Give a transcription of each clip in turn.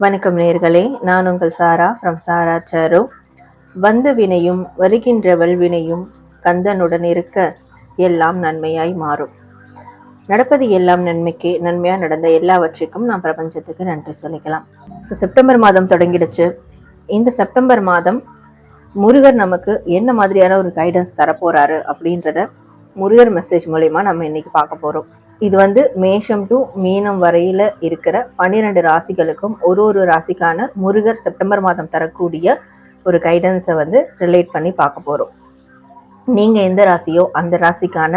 வணக்கம் நேர்களே நான் உங்கள் சாரா ஃப்ரம் சாரா சாரு. வந்த வினையும் வருகின்ற வல்வினையும் கந்தனுடன் இருக்க எல்லாம் நன்மையாய் மாறும். நடப்பது எல்லாம் நன்மைக்கு நன்மையாக நடந்த எல்லாவற்றுக்கும் நாம் பிரபஞ்சத்துக்கு நன்றி சொல்லிக்கலாம். ஸோ செப்டம்பர் மாதம் தொடங்கிடுச்சு. இந்த செப்டம்பர் மாதம் முருகர் நமக்கு என்ன மாதிரியான ஒரு கைடன்ஸ் தரப்போகிறாரு அப்படின்றத முருகர் மெசேஜ் மூலயமா நம்ம இன்னைக்கு பார்க்க போகிறோம் இது வந்து மேஷம் டு மீனம் வரையில இருக்கிற பன்னிரெண்டு ராசிகளுக்கும் ஒரு ஒரு ராசிக்கான முருகர் செப்டம்பர் மாதம் தரக்கூடிய ஒரு கைடன்ஸை வந்து ரிலேட் பண்ணி பார்க்க போகிறோம் நீங்கள் எந்த ராசியோ அந்த ராசிக்கான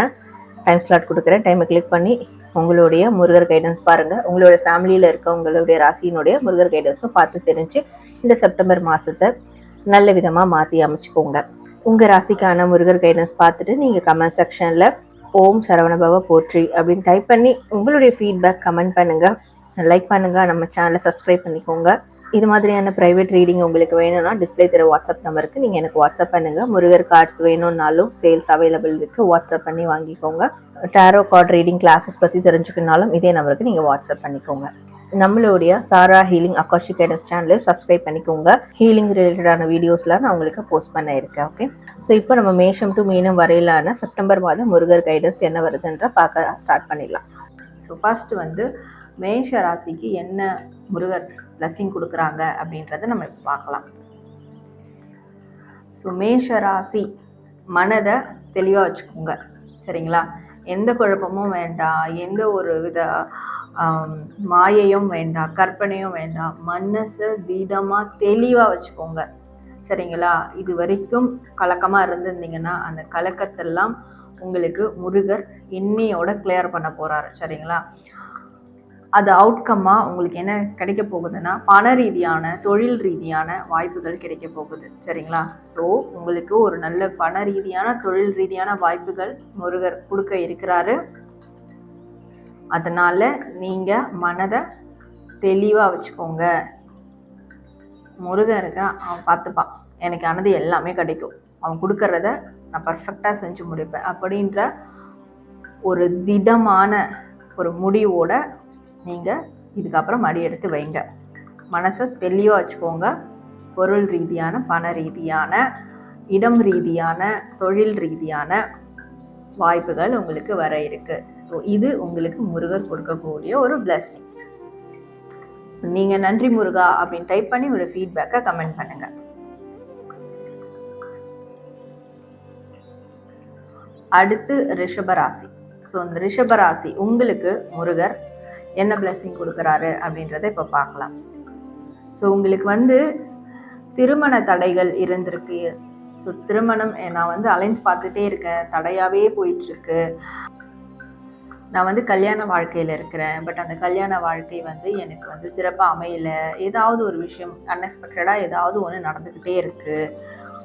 டைம் ஸ்லாட் கொடுக்குறேன் டைமை கிளிக் பண்ணி உங்களுடைய முருகர் கைடன்ஸ் பாருங்கள் உங்களுடைய ஃபேமிலியில் இருக்க உங்களுடைய ராசியினுடைய முருகர் கைடன்ஸும் பார்த்து தெரிஞ்சு இந்த செப்டம்பர் மாதத்தை நல்ல விதமாக மாற்றி அமைச்சுக்கோங்க. உங்கள் ராசிக்கான முருகர் கைடன்ஸ் பார்த்துட்டு நீங்கள் கமெண்ட் செக்ஷனில் ஓம் சரவணபவ போற்றி அப்படின்னு டைப் பண்ணி உங்களுடைய ஃபீட்பேக் கமெண்ட் பண்ணுங்கள் லைக் பண்ணுங்கள் நம்ம சேனலை சப்ஸ்கிரைப் பண்ணிக்கோங்க. இது மாதிரியான ப்ரைவேட் ரீடிங் உங்களுக்கு வேணும்னா டிஸ்ப்ளே தர வாட்ஸ்அப் நம்பருக்கு நீங்கள் எனக்கு வாட்ஸ்அப் பண்ணுங்கள் முருகர் கார்ட்ஸ் வேணும்னாலும் சேல்ஸ் அவைலபிள் இருக்குது வாட்ஸ்அப் பண்ணி வாங்கிக்கோங்க. டேரோ கார்ட் ரீடிங் கிளாஸஸ் பற்றி தெரிஞ்சுக்கனாலும் இதே நம்பருக்கு நீங்கள் வாட்ஸ்அப் பண்ணிக்கோங்க. நம்மளுடைய சாரா ஹீலிங் அக்காஷி கைடன்ஸ் சேனலையும் சப்ஸ்கிரைப் பண்ணிக்கோங்க. ஹீலிங் ரிலேட்டடான வீடியோஸ்லாம் நான் உங்களுக்கு போஸ்ட் பண்ண இருக்கேன் ஓகே ஸோ இப்போ நம்ம மேஷம் டு மீனம் வரையிலான செப்டம்பர் மாதம் முருகர் கைடன்ஸ் என்ன வருதுன்ற பார்க்க ஸ்டார்ட் பண்ணிடலாம். ஸோ ஃபர்ஸ்ட் வந்து மேஷ ராசிக்கு என்ன முருகர் பிளஸ்ஸிங் கொடுக்குறாங்க அப்படின்றத நம்ம இப்போ பார்க்கலாம். ஸோ மேஷ ராசி மனதை தெளிவாக வச்சுக்கோங்க சரிங்களா? எந்த குழப்பமும் வேண்டாம் எந்த ஒரு வித மாயையும் வேண்டாம் கற்பனையும் வேண்டாம். மனசை தீடமாக தெளிவாக வச்சுக்கோங்க. சரிங்களா? இது வரைக்கும் கலக்கமாக இருந்திருந்தீங்கன்னா அந்த கலக்கத்தெல்லாம் உங்களுக்கு முருகர் இன்னையோட கிளியர் பண்ண போகிறாரு சரிங்களா? அது அவுட்கம்மாக உங்களுக்கு என்ன கிடைக்க போகுதுன்னா பண ரீதியான தொழில் ரீதியான வாய்ப்புகள் கிடைக்க போகுது. சரிங்களா? ஸோ உங்களுக்கு ஒரு நல்ல பண ரீதியான தொழில் ரீதியான வாய்ப்புகள் முருகர் கொடுக்க இருக்கிறாரு. அதனால் நீங்கள் மனதை தெளிவாக வச்சுக்கோங்க. முருகன் இருக்க அவன் பார்த்துப்பான். எனக்கு ஆனது எல்லாமே கிடைக்கும். அவன் கொடுக்கறத நான் பர்ஃபெக்டாக செஞ்சு முடிப்பேன். அப்படின்ற ஒரு திடமான ஒரு முடிவோட நீங்கள் இதுக்கப்புறம் அடி எடுத்து வைங்க. மனசை தெளிவாக வச்சுக்கோங்க. பொருள் ரீதியான பண ரீதியான இடம் ரீதியான தொழில் ரீதியான வாய்ப்புகள் உங்களுக்கு வர இருக்கு. ஸோ இது உங்களுக்கு முருகர் கொடுக்கக்கூடிய ஒரு பிளஸ்ஸிங் நீங்கள் நன்றி முருகா அப்படின்னு டைப் பண்ணி ஒரு ஃபீட்பேக்கை கமெண்ட் பண்ணுங்க. அடுத்து ரிஷபராசி. ஸோ இந்த ரிஷபராசி உங்களுக்கு முருகர் என்ன பிளஸ்ஸிங் கொடுக்குறாரு அப்படின்றத இப்போ பார்க்கலாம். ஸோ உங்களுக்கு வந்து திருமண தடைகள் இருந்திருக்கு. ஸோ திருமணம் eh, நான் வந்து அலைன்ஸ் பார்த்துட்டே இருக்கேன். தடையாகவே போயிட்டுருக்கு. நான் வந்து கல்யாண வாழ்க்கையில் இருக்கிறேன். பட் அந்த கல்யாண வாழ்க்கை வந்து எனக்கு வந்து சிறப்பாக அமையலை. ஏதாவது ஒரு விஷயம் அன்எக்ஸ்பெக்டடாக ஏதாவது ஒன்று நடந்துக்கிட்டே இருக்குது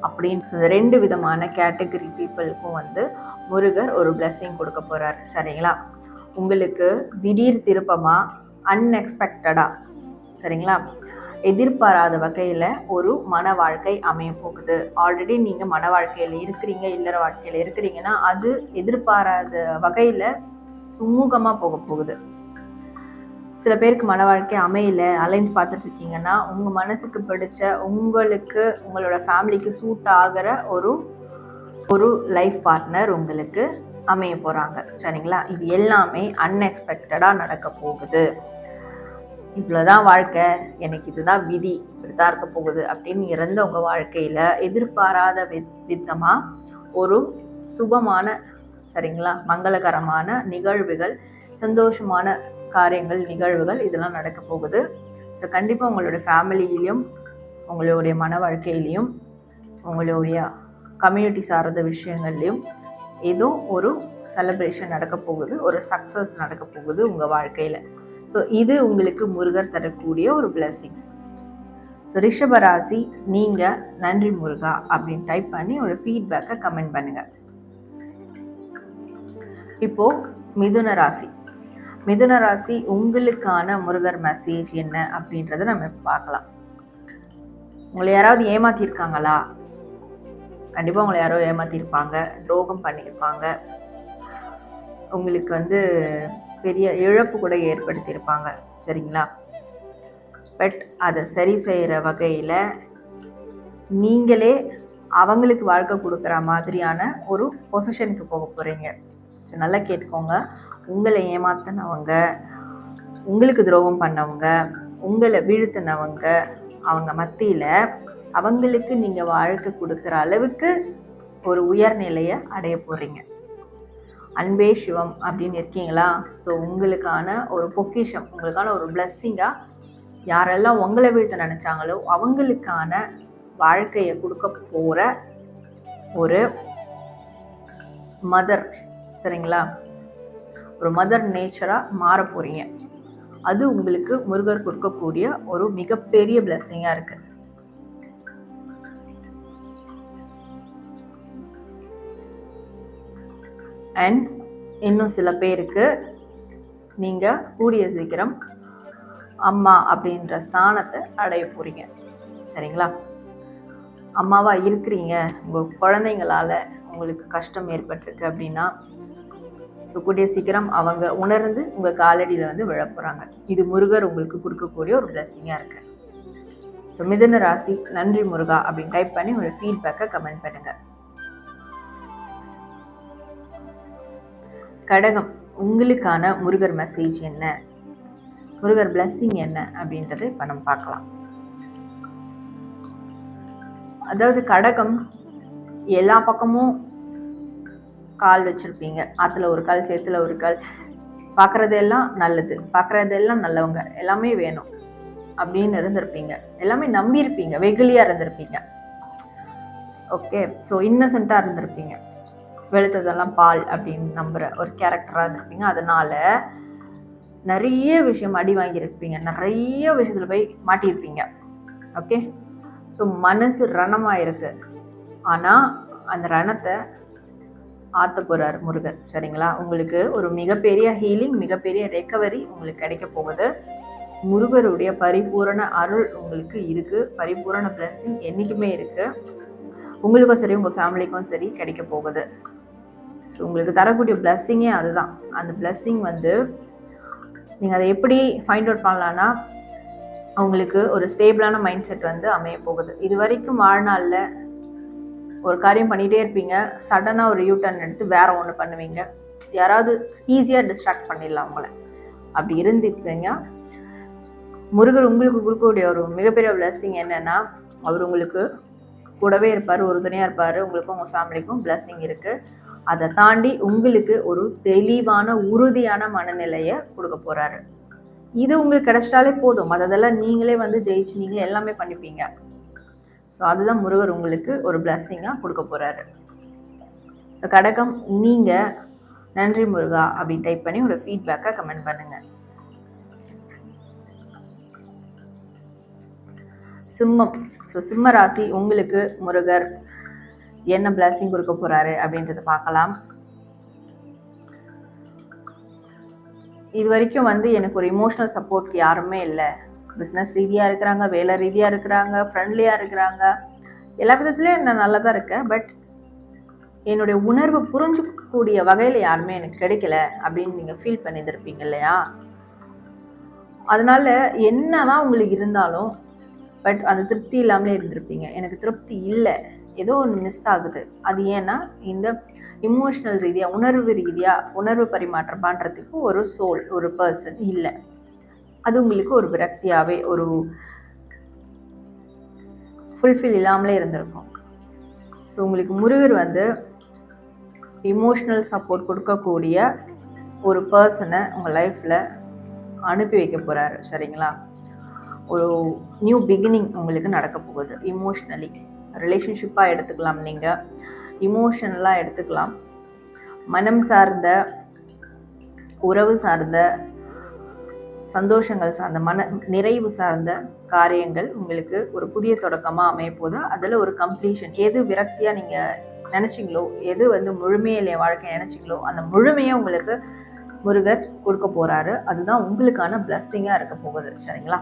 அப்படின்னு ரெண்டு விதமான கேட்டகரி பீப்புளுக்கும் வந்து முருகர் ஒரு பிளெஸ்ஸிங் கொடுக்க போகிறார் சரிங்களா? உங்களுக்கு திடீர் திருப்பமாக அன்எக்ஸ்பெக்டடாக சரிங்களா? எதிர்பாராத வகையில் ஒரு மன வாழ்க்கை அமைய போகுது. ஆல்ரெடி நீங்கள் மன வாழ்க்கையில் இருக்கிறீங்க இல்லற வாழ்க்கையில் இருக்கிறீங்கன்னா அது எதிர்பாராத வகையில் சுமூகமாக போக போகுது. சில பேருக்கு மன வாழ்க்கை அமையல அலைன்ஸ் பார்த்துட்டு இருக்கீங்கன்னா உங்கள் மனசுக்கு பிடிச்ச உங்களுக்கு உங்களோட ஃபேமிலிக்கு சூட் ஆகிற ஒரு ஒரு லைஃப் பார்ட்னர் உங்களுக்கு அமைய போகிறாங்க சரிங்களா? இது எல்லாமே அன்எக்ஸ்பெக்டடாக நடக்க போகுது. இவ்வளோதான் வாழ்க்கை எனக்கு இதுதான் விதி இப்படி தான் இருக்க போகுது அப்படின்னு இறந்த உங்கள் வாழ்க்கையில் எதிர்பாராத வித் வித்தமாக ஒரு சுபமான சரிங்களா மங்களகரமான நிகழ்வுகள் சந்தோஷமான காரியங்கள் நிகழ்வுகள் இதெல்லாம் நடக்க போகுது. ஸோ கண்டிப்பாக உங்களோட ஃபேமிலியிலையும் உங்களுடைய மன வாழ்க்கையிலையும் உங்களுடைய கம்யூனிட்டி சார்ந்த விஷயங்கள்லையும் ஏதோ ஒரு செலப்ரேஷன் நடக்க போகுது ஒரு சக்ஸஸ் நடக்க போகுது உங்கள் வாழ்க்கையில். ஸோ இது உங்களுக்கு முருகர் தரக்கூடிய ஒரு பிளெஸிங்ஸ் ஸோ ரிஷபராசி நீங்கள் நன்றி முருகா அப்படின்னு டைப் பண்ணி ஒரு ஃபீட்பேக்கை கமெண்ட் பண்ணுங்கள் இப்போ மிதுன ராசி. மிதுன ராசி உங்களுக்கான முருகர் மெசேஜ் என்ன அப்படின்றத நம்ம பார்க்கலாம். உங்களை யாராவது ஏமாத்திருக்காங்களா? கண்டிப்பாக உங்களை யாரோ ஏமாற்றிருப்பாங்க துரோகம் பண்ணியிருப்பாங்க உங்களுக்கு வந்து பெரிய இழப்பு கூட ஏற்படுத்தியிருப்பாங்க. சரிங்களா? பட் அதை சரி செய்கிற வகையில் நீங்களே அவங்களுக்கு வாழ்க்கை கொடுக்குற மாதிரியான ஒரு பொசிஷனுக்கு போக போகிறீங்க ஸோ நல்லா கேட்டுக்கோங்க. உங்களை ஏமாத்தினவங்க உங்களுக்கு துரோகம் பண்ணவங்க உங்களை வீழ்த்தினவங்க அவங்க மத்தியில் அவங்களுக்கு நீங்கள் வாழ்க்கை கொடுக்குற அளவுக்கு ஒரு உயர்நிலையை அடைய போகிறீங்க அன்பே சிவம் அப்படின்னு இருக்கீங்களா? ஸோ உங்களுக்கான ஒரு பொக்கிஷம் உங்களுக்கான ஒரு பிளஸ்ஸிங்காக யாரெல்லாம் உங்களை வீழ்த்த நினச்சாங்களோ அவங்களுக்கான வாழ்க்கையை கொடுக்க போகிற ஒரு மதர் சரிங்களா? ஒரு மதர் நேச்சராக மாற போகிறீங்க அது உங்களுக்கு முருகர் கொடுக்கக்கூடிய ஒரு மிகப்பெரிய பிளஸ்ஸிங்காக இருக்குது அண்ட் இன்னும் சில பேருக்கு நீங்கள் கூடிய சீக்கிரம் அம்மா அப்படின்ற ஸ்தானத்தை அடைய போகிறீங்க சரிங்களா? அம்மாவாக இருக்கிறீங்க. உங்கள் குழந்தைங்களால உங்களுக்கு கஷ்டம் ஏற்பட்டிருக்கு அப்படின்னா ஸோ கூடிய சீக்கிரம் அவங்க உணர்ந்து உங்கள் காலடியில் வந்து விழப்போகிறாங்க இது முருகர் உங்களுக்கு கொடுக்கக்கூடிய ஒரு பிளஸ்ஸிங்காக இருக்குது ஸோ மிதுன ராசி நன்றி முருகா அப்படின்னு டைப் பண்ணி உங்களோட ஃபீட்பேக்கை கமெண்ட் பண்ணுங்கள் கடகம் உங்களுக்கான முருகர் மெசேஜ் என்ன? முருகர் பிளஸ்ஸிங் என்ன? அப்படின்றத இப்போ நம்ம பார்க்கலாம். அதாவது கடகம் எல்லா பக்கமும் கால் வச்சுருப்பீங்க. ஆற்றுல ஒரு கால் சேத்துல ஒரு கால். பார்க்குறதெல்லாம் நல்லது. பார்க்குறதெல்லாம் நல்லவங்க. எல்லாமே வேணும். அப்படின்னு இருந்திருப்பீங்க. எல்லாமே நம்பியிருப்பீங்க. வெகுளியாக இருந்திருப்பீங்க. ஓகே ஸோ இன்னசென்ட்டாக இருந்திருப்பீங்க. வெளுத்ததெல்லாம் பால் அப்படின்னு நம்புகிற ஒரு கேரக்டராக இருந்திருப்பீங்க. அதனால் நிறைய விஷயம் அடி வாங்கியிருப்பீங்க. நிறைய விஷயத்தில் போய் மாட்டியிருப்பீங்க. ஓகே ஸோ மனசு ரணமாக இருக்குது ஆனால் அந்த ரணத்தை ஆற்ற போகிறார் முருகன். சரிங்களா? உங்களுக்கு ஒரு மிகப்பெரிய ஹீலிங் மிகப்பெரிய ரெக்கவரி உங்களுக்கு கிடைக்க போகுது. முருகருடைய பரிபூரண அருள் உங்களுக்கு இருக்குது பரிபூரண பிளஸ்ஸிங் என்றைக்குமே இருக்குது உங்களுக்கும் சரி உங்கள் ஃபேமிலிக்கும் சரி கிடைக்க போகுது. ஸோ உங்களுக்கு தரக்கூடிய பிளஸ்ஸிங்கே அதுதான். அந்த பிளஸ்ஸிங் வந்து நீங்கள் அதை எப்படி ஃபைண்ட் அவுட் பண்ணலான்னா உங்களுக்கு ஒரு ஸ்டேபிளான மைண்ட் செட் வந்து அமைய போகுது. இது வரைக்கும் வாழ்நாளில் ஒரு காரியம் பண்ணிகிட்டே இருப்பீங்க. சடனாக ஒரு யூ டர்ன் எடுத்து வேறு ஒன்று பண்ணுவீங்க. யாராவது ஈஸியாக டிஸ்ட்ராக்ட் பண்ணிடலாம் அவங்கள அப்படி இருந்துப்பீங்க முருகர் உங்களுக்கு கொடுக்கக்கூடிய ஒரு மிகப்பெரிய பிளஸ்ஸிங் என்னென்னா அவர் உங்களுக்கு கூடவே இருப்பார் உறுதுணையாக இருப்பார். உங்களுக்கும் உங்கள் ஃபேமிலிக்கும் பிளஸ்ஸிங் இருக்குது அதை தாண்டி உங்களுக்கு ஒரு தெளிவான உறுதியான மனநிலையை கொடுக்க போகிறாரு இது உங்களுக்கு கிடைச்சிட்டாலே போதும். அதெல்லாம் நீங்களே வந்து ஜெயிச்சு நீங்களே எல்லாமே பண்ணிப்பீங்க. ஸோ அதுதான் முருகர் உங்களுக்கு ஒரு பிளஸ்ஸிங்காக கொடுக்க போகிறாரு கடகம் நீங்கள் நன்றி முருகா அப்படின்னு டைப் பண்ணி ஒரு ஃபீட்பேக்காக கமெண்ட் பண்ணுங்கள் சிம்மம். ஸோ சிம்ம ராசி உங்களுக்கு முருகர் என்ன பிளஸிங் கொடுக்க போறாரு அப்படின்றத பார்க்கலாம். இது வரைக்கும் வந்து எனக்கு ஒரு இமோஷனல் சப்போர்ட் யாருமே இல்லை. பிஸ்னஸ் ரீதியாக இருக்கிறாங்க வேலை ரீதியாக இருக்கிறாங்க ஃப்ரெண்ட்லியாக இருக்கிறாங்க. எல்லா விதத்துலேயும் நான் நல்லா தான் இருக்கேன். பட் என்னுடைய உணர்வு புரிஞ்சுக்கக்கூடிய வகையில் யாருமே எனக்கு கிடைக்கல அப்படின்னு நீங்கள் ஃபீல் பண்ணியிருப்பீங்க இல்லையா? அதனால் என்ன தான் உங்களுக்கு இருந்தாலும் பட் அந்த திருப்தி இல்லாமலே இருந்திருப்பீங்க. எனக்கு திருப்தி இல்லை. ஏதோ ஒன்று மிஸ் ஆகுது. அது ஏன்னா இந்த இமோஷனல் ரீதியாக உணர்வு ரீதியாக உணர்வு பரிமாற்றம் பண்ணுறதுக்கு ஒரு சோல் ஒரு பர்சன் இல்லை. அது உங்களுக்கு ஒரு விரக்தியாகவே ஒரு ஃபுல்ஃபில் இல்லாமலே இருந்திருக்கும். ஸோ உங்களுக்கு முருகர் வந்து இமோஷ்னல் சப்போர்ட் கொடுக்கக்கூடிய ஒரு பர்சனை உங்கள் லைஃப்பில் அனுப்பி வைக்க போகிறாரு சரிங்களா? ஒரு நியூ பிகினிங் உங்களுக்கு நடக்க போகுது இமோஷ்னலி ரிலேஷன்ஷிப்பாக எடுத்துக்கலாம் நீங்கள் இமோஷனலாக எடுத்துக்கலாம். மனம் சார்ந்த உறவு சார்ந்த சந்தோஷங்கள் சார்ந்த மன நிறைவு சார்ந்த காரியங்கள் உங்களுக்கு ஒரு புதிய தொடக்கமாக அமைய அதில் ஒரு கம்ப்ளீஷன் எது விரக்தியாக நீங்கள் நினச்சிங்களோ எது வந்து முழுமையிலே வாழ்க்கை நினச்சிங்களோ அந்த முழுமையை உங்களுக்கு முருகர் கொடுக்க போகிறாரு அதுதான் உங்களுக்கான பிளஸ்ஸிங்காக இருக்க போகுது. சரிங்களா?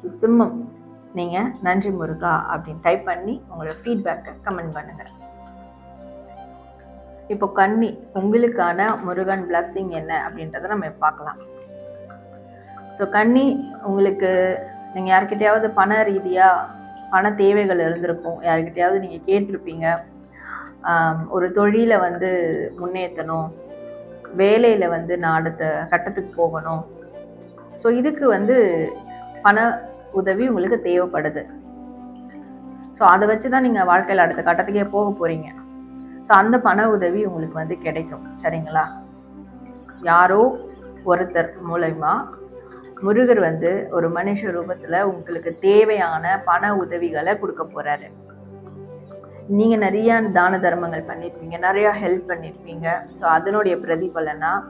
ஸோ சிம்மம். நீங்கள் நன்றி முருகா அப்படின்னு டைப் பண்ணி உங்களோட ஃபீட்பேக்கை கமெண்ட் பண்ணுங்கள் இப்போ கன்னி உங்களுக்கான முருகன் பிளஸ்ஸிங் என்ன அப்படின்றத நம்ம பார்க்கலாம். ஸோ கன்னி உங்களுக்கு நீங்கள் யார்கிட்டயாவது பண ரீதியாக பண தேவைகள் இருந்திருக்கும். யார்கிட்டயாவது நீங்கள் கேட்டிருப்பீங்க. ஒரு தொழிலை வந்து முன்னேற்றணும். வேலையில் வந்து நான் அடுத்த கட்டத்துக்கு போகணும். ஸோ இதுக்கு வந்து பண உதவி உங்களுக்கு தேவைப்படுது. ஸோ அதை வச்சு தான் நீங்கள் வாழ்க்கையில் அடுத்த கட்டத்துக்கே போக போகிறீங்க ஸோ அந்த பண உதவி உங்களுக்கு வந்து கிடைக்கும். சரிங்களா? யாரோ ஒருத்தர் மூலயமா முருகர் வந்து ஒரு மனுஷ ரூபத்தில் உங்களுக்கு தேவையான பண உதவிகளை கொடுக்க போகிறாரு நீங்கள் நிறையா தான தர்மங்கள் பண்ணியிருப்பீங்க நிறையா ஹெல்ப் பண்ணியிருப்பீங்க ஸோ அதனுடைய பிரதிபலனாக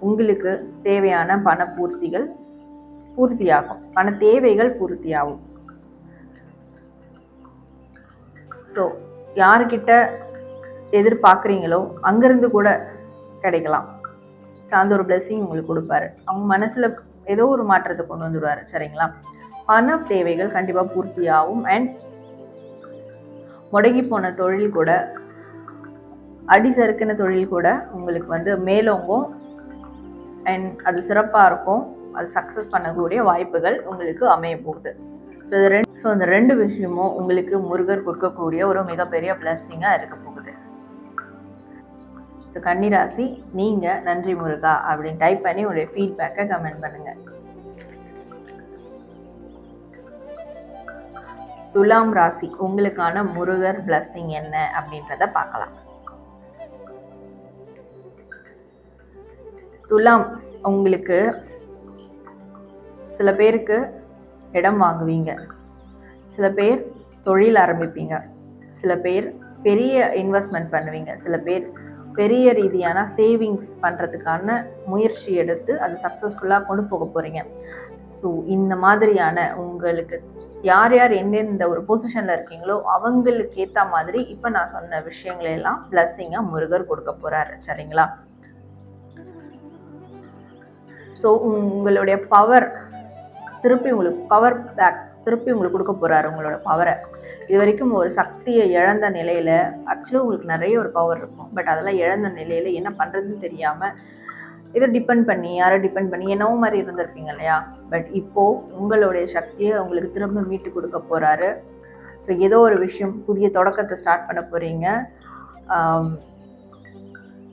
உங்களுக்கு தேவையான பண பூர்த்திகள் பூர்த்தியாகும். பண தேவைகள் பூர்த்தியாகும். ஸோ யாருக்கிட்ட எதிர்பார்க்குறீங்களோ அங்கேருந்து கூட கிடைக்கலாம். சார்ந்த ஒரு blessing உங்களுக்கு கொடுப்பாரு. அவங்க மனசில் ஏதோ ஒரு மாற்றத்தை கொண்டு வந்துடுவார். சரிங்களா? பண தேவைகள் கண்டிப்பாக பூர்த்தியாகும். அண்ட் முடங்கி போன தொழில் கூட அடி சறுக்கின தொழில் கூட உங்களுக்கு வந்து மேலோங்கும். அண்ட் அது சிறப்பாக இருக்கும். அது சக்ஸஸ் பண்ணக்கூடிய வாய்ப்புகள் உங்களுக்கு அமைய போகுது. ஸோ இது ரெண்டு ஸோ இந்த ரெண்டு விஷயமும் உங்களுக்கு முருகர் கொடுக்கக்கூடிய ஒரு மிகப்பெரிய பிளஸ்ஸிங்காக இருக்க போகுது. ஸோ கன்னிராசி நீங்கள் நன்றி முருகா அப்படின்னு டைப் பண்ணி உங்களுடைய ஃபீட்பேக்கை கமெண்ட் பண்ணுங்கள் துலாம் ராசி உங்களுக்கான முருகர் பிளஸ்ஸிங் என்ன அப்படின்றத பார்க்கலாம். துலாம் உங்களுக்கு சில பேருக்கு இடம் வாங்குவீங்க. சில பேர் தொழில் ஆரம்பிப்பீங்க. சில பேர் பெரிய இன்வெஸ்ட்மெண்ட் பண்ணுவீங்க. சில பேர் பெரிய ரீதியான சேவிங்ஸ் பண்ணுறதுக்கான முயற்சி எடுத்து அது சக்ஸஸ்ஃபுல்லாக கொண்டு போக போகிறீங்க ஸோ இந்த மாதிரியான உங்களுக்கு யார் யார் எந்தெந்த ஒரு பொசிஷனில் இருக்கீங்களோ அவங்களுக்கு ஏற்ற மாதிரி இப்போ நான் சொன்ன விஷயங்களெல்லாம் பிளஸ்ஸிங்காக முருகர் கொடுக்க போகிறாரு சரிங்களா? ஸோ உங்களுடைய பவர் திருப்பி உங்களுக்கு பவர் பேக் திருப்பி உங்களுக்கு கொடுக்க போகிறாரு உங்களோட பவரை இது வரைக்கும் ஒரு சக்தியை இழந்த நிலையில் ஆக்சுவலாக உங்களுக்கு நிறைய ஒரு பவர் இருக்கும். பட் அதெல்லாம் இழந்த நிலையில் என்ன பண்ணுறதுன்னு தெரியாமல் இதை டிபெண்ட் பண்ணி யாரை டிபெண்ட் பண்ணி என்னவோ மாதிரி இருந்திருப்பீங்க இல்லையா? பட் இப்போது உங்களுடைய சக்தியை உங்களுக்கு திரும்ப மீட்டு கொடுக்க போகிறாரு ஸோ ஏதோ ஒரு விஷயம் புதிய தொடக்கத்தை ஸ்டார்ட் பண்ண போகிறீங்க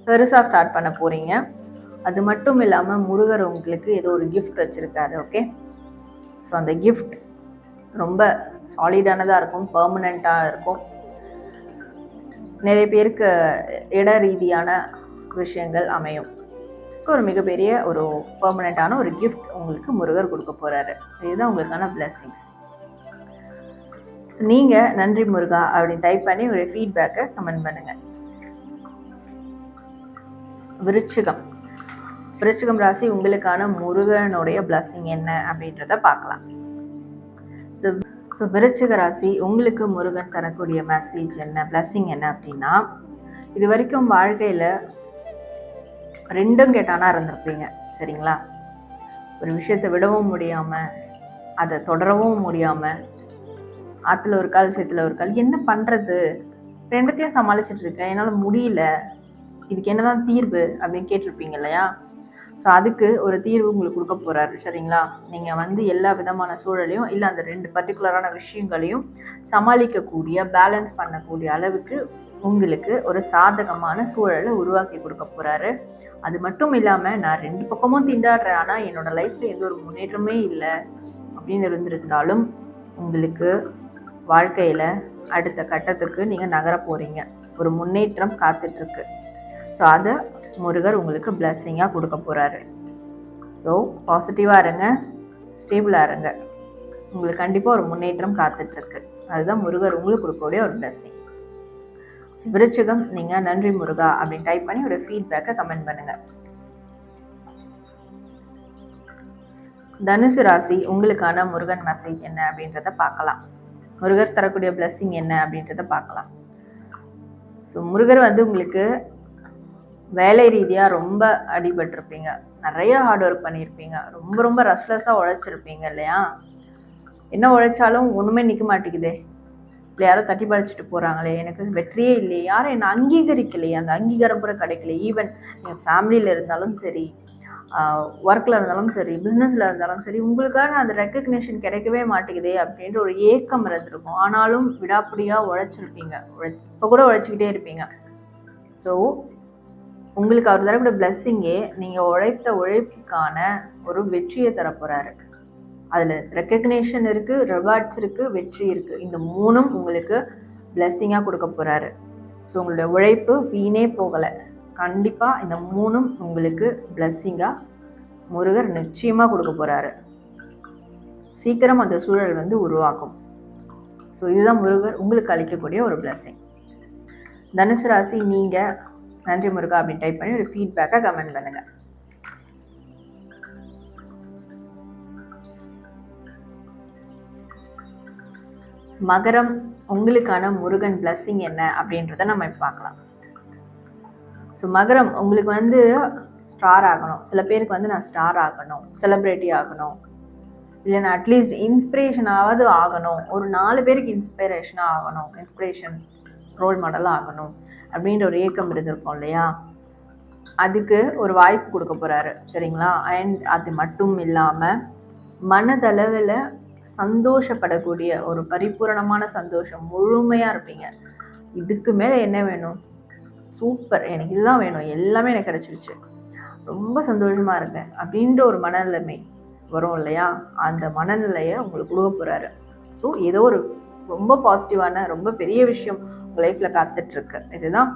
பெருசாக ஸ்டார்ட் பண்ண போகிறீங்க அது மட்டும் இல்லாமல் முருகர் உங்களுக்கு ஏதோ ஒரு கிஃப்ட் வச்சுருக்காரு ஓகே ஸோ அந்த கிஃப்ட் ரொம்ப சாலிடானதாக இருக்கும் பர்மனெண்ட்டாக இருக்கும். நிறைய பேருக்கு இட ரீதியான விஷயங்கள் அமையும். ஸோ ஒரு மிகப்பெரிய ஒரு பர்மனெண்ட்டான ஒரு கிஃப்ட் உங்களுக்கு முருகர் கொடுக்க போகிறாரு இதுதான் உங்களுக்கான பிளெஸ்ஸிங்ஸ் ஸோ நீங்கள் நன்றி முருகா அப்படின்னு டைப் பண்ணி ஒரு ஃபீட்பேக்கை கமெண்ட் பண்ணுங்கள் விருச்சிகம். விருச்சிகம் ராசி உங்களுக்கான முருகனுடைய பிளஸ்ஸிங் என்ன அப்படின்றத பார்க்கலாம். ஸோ ஸோ விருச்சிக ராசி உங்களுக்கு முருகன் தரக்கூடிய மெசேஜ் என்ன பிளஸ்ஸிங் என்ன அப்படின்னா இது வரைக்கும் வாழ்க்கையில் ரெண்டும் கேட்டானா இருந்திருப்பீங்க சரிங்களா? ஒரு விஷயத்தை விடவும் முடியாமல் அதை தொடரவும் முடியாமல் ஆற்றுல ஒரு கால் சேத்துல ஒரு கால் என்ன பண்ணுறது ரெண்டுத்தையும் சமாளிச்சிட்டு இருக்கேன் என்னால் முடியல இதுக்கு என்னதான் தீர்வு அப்படின்னு கேட்டிருப்பீங்க இல்லையா? ஸோ அதுக்கு ஒரு தீர்வு உங்களுக்கு கொடுக்க போகிறாரு சரிங்களா? நீங்கள் வந்து எல்லா விதமான சூழலையும் இல்லை அந்த ரெண்டு பர்டிகுலரான விஷயங்களையும் சமாளிக்கக்கூடிய பேலன்ஸ் பண்ணக்கூடிய அளவுக்கு உங்களுக்கு ஒரு சாதகமான சூழலை உருவாக்கி கொடுக்க போகிறாரு அது மட்டும் இல்லாமல் நான் ரெண்டு பக்கமும் திண்டாடுறேன். ஆனால் என்னோடய லைஃப்பில் எந்த ஒரு முன்னேற்றமே இல்லை அப்படின்னு இருந்திருந்தாலும் உங்களுக்கு வாழ்க்கையில் அடுத்த கட்டத்துக்கு நீங்கள் நகர போகிறீங்க ஒரு முன்னேற்றம் காத்துட்ருக்கு ஸோ அதை முருகர் உங்களுக்கு பிளஸ்ஸிங்காக கொடுக்க போகிறாரு ஸோ பாசிட்டிவாக இருங்க ஸ்டேபிளாக இருங்க. உங்களுக்கு கண்டிப்பாக ஒரு முன்னேற்றம் காத்துட்ருக்கு. அதுதான் முருகர் உங்களுக்கு கொடுக்கக்கூடிய ஒரு பிளஸ்ஸிங் விருச்சிகம் நீங்கள் நன்றி முருகா அப்படின்னு டைப் பண்ணி ஒரு ஃபீட்பேக்கை கமெண்ட் பண்ணுங்கள் தனுசு ராசி உங்களுக்கான முருகன் மெசேஜ் என்ன அப்படின்றத பார்க்கலாம். முருகர் தரக்கூடிய பிளஸ்ஸிங் என்ன அப்படின்றத பார்க்கலாம். ஸோ முருகர் வந்து உங்களுக்கு வேலை ரீதியாக ரொம்ப அடிபட்டிருப்பீங்க. நிறைய ஹார்ட் ஒர்க் பண்ணியிருப்பீங்க. ரொம்ப ரொம்ப ரெஸ்ட்லெஸ்ஸாக உழைச்சிருப்பீங்க இல்லையா? என்ன உழைச்சாலும் ஒன்றுமே நிற்க மாட்டேங்குதே. இல்லை யாரோ தட்டி பறிச்சுட்டு போகிறாங்களே எனக்கு வெற்றியே இல்லையே. யாரும் என்னை அங்கீகரிக்கலையே. அந்த அங்கீகாரம் கூட கிடைக்கல ஈவன் நீங்கள் ஃபேமிலியில் இருந்தாலும் சரி ஒர்க்கில் இருந்தாலும் சரி பிஸ்னஸில் இருந்தாலும் சரி உங்களுக்கான அந்த ரெக்கக்னேஷன் கிடைக்கவே மாட்டேங்குதே அப்படின்ற ஒரு ஏக்கம் இருந்திருக்கும். ஆனாலும் விடாப்பிடியாக உழைச்சிருப்பீங்க. உழைச்சி இப்போ கூட உழைச்சிக்கிட்டே இருப்பீங்க. ஸோ உங்களுக்கு அவர் தரக்கூடிய பிளஸ்ஸிங்கே நீங்கள் உழைத்த உழைப்புக்கான ஒரு வெற்றியை தரப்போகிறாரு அதில் ரெக்கக்னேஷன் இருக்குது ரிவார்ட்ஸ் இருக்குது வெற்றி இருக்குது இந்த மூணும் உங்களுக்கு பிளஸ்ஸிங்காக கொடுக்க போகிறாரு ஸோ உங்களுடைய உழைப்பு வீணே போகலை. கண்டிப்பாக இந்த மூணும் உங்களுக்கு பிளஸ்ஸிங்காக முருகர் நிச்சயமாக கொடுக்க போகிறாரு சீக்கிரம் அந்த சூழல் வந்து உருவாக்கும். ஸோ இதுதான் முருகர் உங்களுக்கு அளிக்கக்கூடிய ஒரு பிளஸ்ஸிங் தனுசு ராசி நீங்கள் நன்றி முருகா அப்படின்னு டைப் பண்ணி ஒரு ஃபீட்பேக்கை கமெண்ட் பண்ணுங்கள் மகரம் உங்களுக்கான முருகன் பிளஸ்ஸிங் என்ன அப்படின்றத நம்ம இப்போ பார்க்கலாம். ஸோ மகரம் உங்களுக்கு வந்து ஸ்டார் ஆகணும். சில பேருக்கு வந்து நான் ஸ்டார் ஆகணும் செலிப்ரிட்டி ஆகணும். இல்லைன்னா அட்லீஸ்ட் இன்ஸ்பிரேஷனாவது ஆகணும். ஒரு நாலு பேருக்கு இன்ஸ்பிரேஷனாக ஆகணும். இன்ஸ்பிரேஷன் ரோல் மாடலாக ஆகணும் அப்படின்ற ஒரு ஏக்கம் இருந்திருக்கும் இல்லையா? அதுக்கு ஒரு வாய்ப்பு கொடுக்க போகிறாரு சரிங்களா? அண்ட் அது மட்டும் இல்லாமல் மனதளவில் சந்தோஷப்படக்கூடிய ஒரு பரிபூரணமான சந்தோஷம் முழுமையாக இருப்பீங்க. இதுக்கு மேலே என்ன வேணும்? சூப்பர். எனக்கு இதுதான் வேணும். எல்லாமே எனக்கு கிடச்சிருச்சு. ரொம்ப சந்தோஷமாக இருக்கேன் அப்படின்ற ஒரு மனநிலைமை வரும் இல்லையா? அந்த மனநிலையை உங்களுக்கு கொடுக்க போகிறாரு ஸோ ஏதோ ஒரு ரொம்ப பாசிட்டிவான ரொம்ப பெரிய விஷயம் உங்கள் லைஃப்பில் காத்துட்ருக்கு. இதுதான்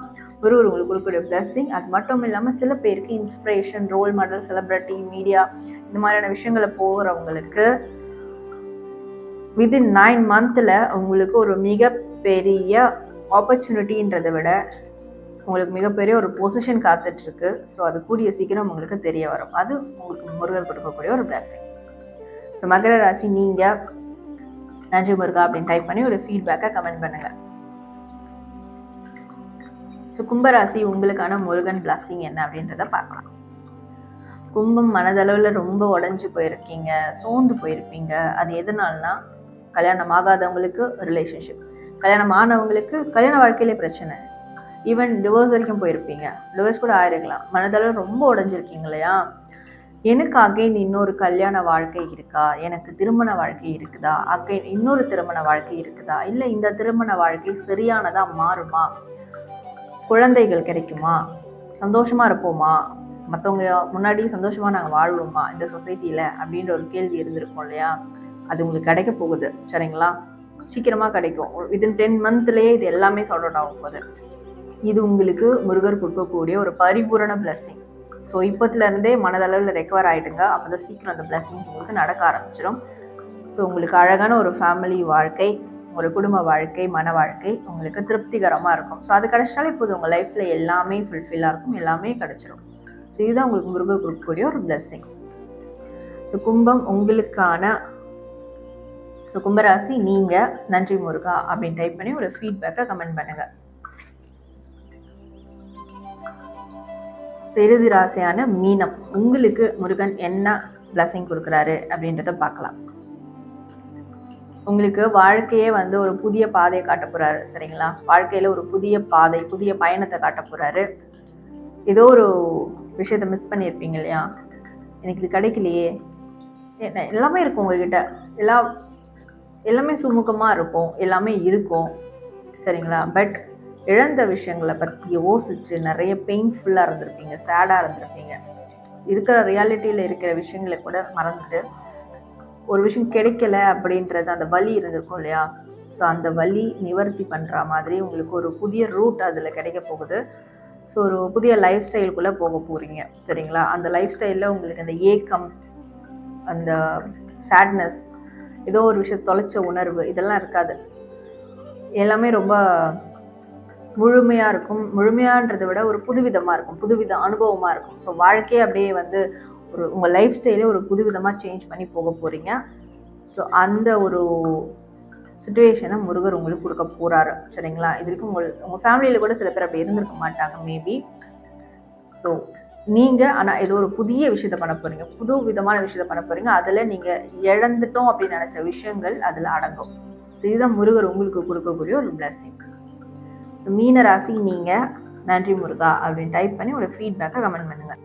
ஒரு ஒரு உங்களுக்கு கொடுக்கக்கூடிய பிளஸ்ஸிங் அது மட்டும் இல்லாமல் சில பேருக்கு inspiration role model celebrity media இந்த மாதிரியான விஷயங்களை போகிறவங்களுக்கு வித்தின் நைன் மந்தில் உங்களுக்கு ஒரு மிகப்பெரிய ஆப்பர்ச்சுனிட்டின்றதை விட உங்களுக்கு மிகப்பெரிய ஒரு பொசிஷன் காத்துட்ருக்கு. ஸோ அது கூடிய சீக்கிரம் உங்களுக்கு தெரிய வரும். அது உங்களுக்கு முருகர் கொடுக்கக்கூடிய ஒரு பிளஸிங் ஸோ மகர ராசி நீங்கள் நன்றி முருகா அப்படின்னு டைப் பண்ணி ஒரு ஃபீட்பேக்கை கமெண்ட் பண்ணுங்கள் ஸோ கும்பராசி உங்களுக்கான முருகன் பிளாஸிங் என்ன அப்படின்றத பார்க்கலாம். கும்பம் மனதளவில் ரொம்ப உடஞ்சி போயிருக்கீங்க சோர்ந்து போயிருப்பீங்க. அது எதனால்னா கல்யாணம் ஆகாதவங்களுக்கு ரிலேஷன்ஷிப் கல்யாணம் ஆனவங்களுக்கு கல்யாண வாழ்க்கையிலே பிரச்சனை. ஈவன் டிவோர்ஸ் வரைக்கும் போயிருப்பீங்க. டிவோர்ஸ் கூட ஆயிருக்கலாம். மனதளவில் ரொம்ப உடஞ்சிருக்கீங்க இல்லையா? எனக்கு அகைன் இன்னொரு கல்யாண வாழ்க்கை இருக்கா? எனக்கு திருமண வாழ்க்கை இருக்குதா? அகைன் இன்னொரு திருமண வாழ்க்கை இருக்குதா? இல்லை இந்த திருமண வாழ்க்கை சரியானதாக மாறுமா? குழந்தைகள் கிடைக்குமா? சந்தோஷமாக இருப்போமா? மற்றவங்க முன்னாடி சந்தோஷமாக நாங்கள் வாழ்வோமா? இந்த சொசைட்டியில் அப்படின்ற ஒரு கேள்வி இருந்திருக்கும் இல்லையா? அது உங்களுக்கு கிடைக்க போகுது சரிங்களா? சீக்கிரமாக கிடைக்கும். வித்தின் டென் மந்த்லேயே இது எல்லாமே சார்ட் அவுட் ஆகும் போகுது. இது உங்களுக்கு முருகர் கொடுக்கக்கூடிய ஒரு பரிபூரண பிளஸ்ஸிங் ஸோ இப்போத்துலேருந்தே மனதளவில் ரெக்கவர் ஆகிடுங்க அப்போ தான் சீக்கிரம் அந்த பிளஸ்ஸிங்ஸ் உங்களுக்கு நடக்க ஆரம்பிச்சிடும் ஸோ உங்களுக்கு அழகான ஒரு ஃபேமிலி வாழ்க்கை. ஒரு குடும்ப வாழ்க்கை மன வாழ்க்கை உங்களுக்கு திருப்திகரமாக இருக்கும். ஸோ அது கிடைச்சாலே இப்போது உங்கள் லைஃப்பில் எல்லாமே ஃபுல்ஃபில்லாக இருக்கும். எல்லாமே கிடச்சிரும். ஸோ இதுதான் உங்களுக்கு முருகர் கொடுக்கக்கூடிய ஒரு பிளெஸ்ஸிங் ஸோ கும்பம் உங்களுக்கான ஸோ கும்பராசி நீங்கள் நன்றி முருகா அப்படின்னு டைப் பண்ணி ஒரு ஃபீட்பேக்கை கமெண்ட் பண்ணுங்கள் ஸோ இறுதி ராசியான மீனம். உங்களுக்கு முருகன் என்ன பிளஸிங் கொடுக்குறாரு அப்படின்றத பார்க்கலாம். உங்களுக்கு வாழ்க்கையே வந்து ஒரு புதிய பாதையை காட்ட போகிறாரு சரிங்களா? வாழ்க்கையில் ஒரு புதிய பாதை புதிய பயணத்தை காட்ட போகிறாரு ஏதோ ஒரு விஷயத்த மிஸ் பண்ணியிருப்பீங்க இல்லையா? எனக்கு இது கிடைக்கலையே. எல்லாமே இருக்கும் உங்ககிட்ட. எல்லா எல்லாமே சுமூகமாக இருக்கும். எல்லாமே இருக்கும் சரிங்களா? பட் இழந்த விஷயங்களை பற்றி யோசித்து நிறைய பெயின்ஃபுல்லாக இருந்திருப்பீங்க சேடாக இருந்திருப்பீங்க. இருக்கிற ரியாலிட்டியில் இருக்கிற விஷயங்களை கூட மறந்துட்டு ஒரு விஷயம் கிடைக்கல அப்படின்றது அந்த வலி இருந்திருக்கும் இல்லையா? ஸோ அந்த வலி நிவர்த்தி பண்ணுற மாதிரி உங்களுக்கு ஒரு புதிய ரூட் அதில் கிடைக்க போகுது. ஸோ ஒரு புதிய லைஃப் ஸ்டைலுக்குள்ளே போக போகிறீங்க சரிங்களா? அந்த லைஃப் ஸ்டைலில் உங்களுக்கு அந்த ஏக்கம் அந்த சேட்னஸ் ஏதோ ஒரு விஷயம் தொலைச்ச உணர்வு இதெல்லாம் இருக்காது. எல்லாமே ரொம்ப முழுமையாக இருக்கும். முழுமையான்றதை விட ஒரு புதுவிதமாக இருக்கும். புதுவித அனுபவமாக இருக்கும். ஸோ வாழ்க்கையே அப்படியே வந்து ஒரு உங்கள் லைஃப் ஸ்டைலே ஒரு புதுவிதமாக சேஞ்ச் பண்ணி போக போகிறீங்க ஸோ அந்த ஒரு சுச்சுவேஷனை முருகர் உங்களுக்கு கொடுக்க போகிறாரு சரிங்களா? இது வரைக்கும் உங்கள் உங்கள் ஃபேமிலியில் கூட சில பேர் அப்படி இருந்திருக்க மாட்டாங்க மேபி ஸோ நீங்கள் ஆனால் ஏதோ ஒரு புதிய விஷயத்த பண்ண போகிறீங்க புது விதமான விஷயத்த பண்ண போகிறீங்க அதில் நீங்கள் இழந்துட்டோம் அப்படின்னு நினச்ச விஷயங்கள் அதில் அடங்கும். ஸோ இதுதான் முருகர் உங்களுக்கு கொடுக்கக்கூடிய ஒரு பிளஸ்ஸிங் மீன ராசி நீங்கள் நன்றி முருகா அப்படின்னு டைப் பண்ணி ஒரு ஃபீட்பேக்கை கமெண்ட் பண்ணுங்கள்